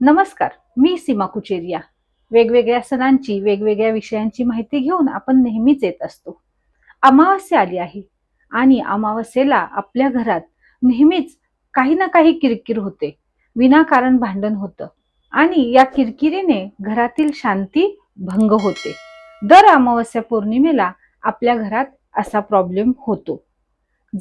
नमस्कार मी सीमा कुचेरिया. वेगवेगळ्या सणांची वेगवेगळ्या विषयांची माहिती घेऊन आपण नेहमीच येत असतो. अमावस्या आली आहे आणि अमावस्येला आपल्या घरात नेहमीच काही ना काही किरकिर होते. विनाकारण भांडण होतं आणि या किरकिरीने घरातील शांती भंग होते. दर अमावस्या पौर्णिमेला आपल्या घरात असा प्रॉब्लेम होतो.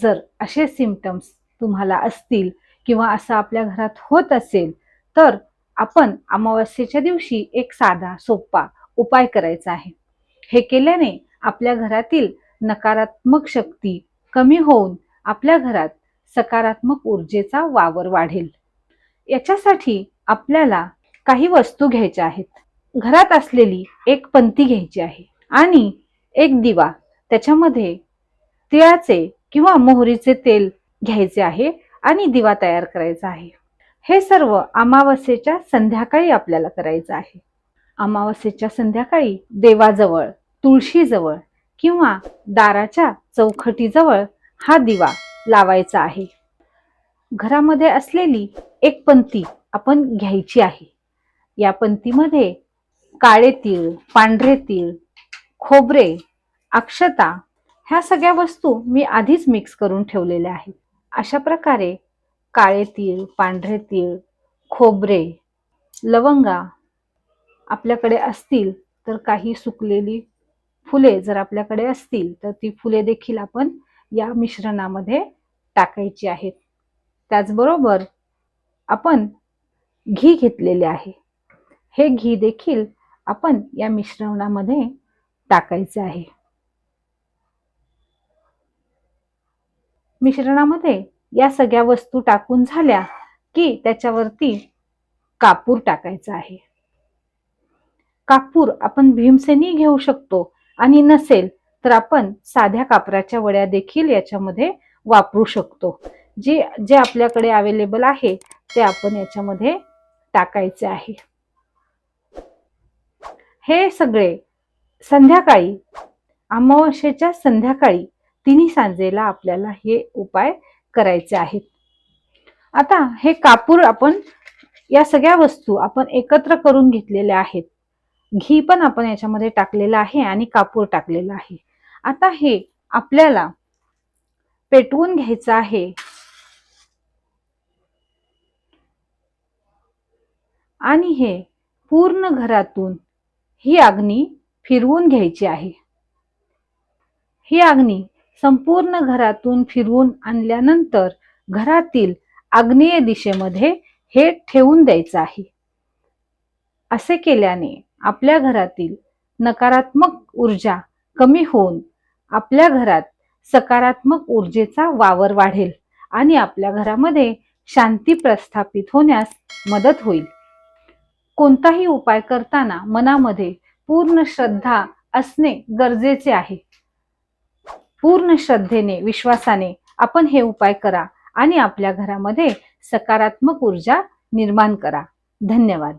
जर असे सिमटम्स तुम्हाला असतील किंवा असं आपल्या घरात होत असेल तर आपण अमावस्येच्या दिवशी एक साधा सोपा उपाय करायचा आहे. हे केल्याने आपल्या घरातील नकारात्मक शक्ती कमी होऊन आपल्या घरात सकारात्मक ऊर्जेचा वावर वाढेल. याच्यासाठी आपल्याला काही वस्तू घ्यायच्या आहेत. घरात असलेली एक पंती घ्यायची आहे आणि एक दिवा. त्याच्यामध्ये तिळाचे किंवा मोहरीचे तेल घ्यायचे आहे आणि दिवा तयार करायचा आहे. हे सर्व अमावस्येच्या संध्याकाळी आपल्याला करायचं आहे. अमावस्येच्या संध्याकाळी देवाजवळ तुळशीजवळ किंवा दाराच्या चौखटीजवळ हा दिवा लावायचा आहे. घरामध्ये असलेली एक पंक्ती आपण घ्यायची आहे. या पंतीमध्ये काळे तीळ पांढरे तीळ खोबरे अक्षता ह्या सगळ्या वस्तू मी आधीच मिक्स करून ठेवलेल्या आहेत. अशा प्रकारे काळे तीळ पांढरे तीळ खोबरे लवंगा आपल्याकडे असतील तर काही सुकलेली फुले जर आपल्याकडे असतील तर ती फुले देखील आपण या मिश्रणामध्ये टाकायची आहेत. त्याचबरोबर आपण घी घेतलेले आहे. हे घी देखील आपण या मिश्रणामध्ये टाकायचे आहे. मिश्रणामध्ये या सगळ्या वस्तू टाकून झाल्या की त्याच्यावरती कापूर टाकायचा आहे. कापूर आपण भीमसेनी घेऊ शकतो आणि नसेल तर आपण साध्या कापराच्या वड्या देखील याच्यामध्ये वापरू शकतो. जे जे आपल्याकडे अवेलेबल आहे ते आपण याच्यामध्ये टाकायचे आहे. हे सगळे संध्याकाळी अमावस्येच्या संध्याकाळी तिन्ही सांजेला आपल्याला हे उपाय करायचे आहेत. आता हे कापूर आपण या सगळ्या वस्तू आपण एकत्र करून घेतलेल्या आहेत. घी पण आपण याच्यामध्ये टाकलेलं आहे आणि कापूर टाकलेला आहे. आता हे आपल्याला पेटवून घ्यायचं आहे. आणि हे पूर्ण घरातून ही अग्नी फिरवून घ्यायची आहे. ही अग्नी संपूर्ण घरातून फिरवून आणल्यानंतर घरातील आग्नेय दिशेमध्ये हे ठेवून द्यायचं आहे. असे केल्याने आपल्या घरातील नकारात्मक ऊर्जा कमी होऊन आपल्या घरात सकारात्मक ऊर्जेचा वावर वाढेल आणि आपल्या घरामध्ये शांती प्रस्थापित होण्यास मदत होईल. कोणताही उपाय करताना मनामध्ये पूर्ण श्रद्धा असणे गरजेचे आहे. पूर्ण श्रद्धेने विश्वासाने आपण हे उपाय करा आणि आपल्या घरामध्ये सकारात्मक ऊर्जा निर्माण करा. धन्यवाद.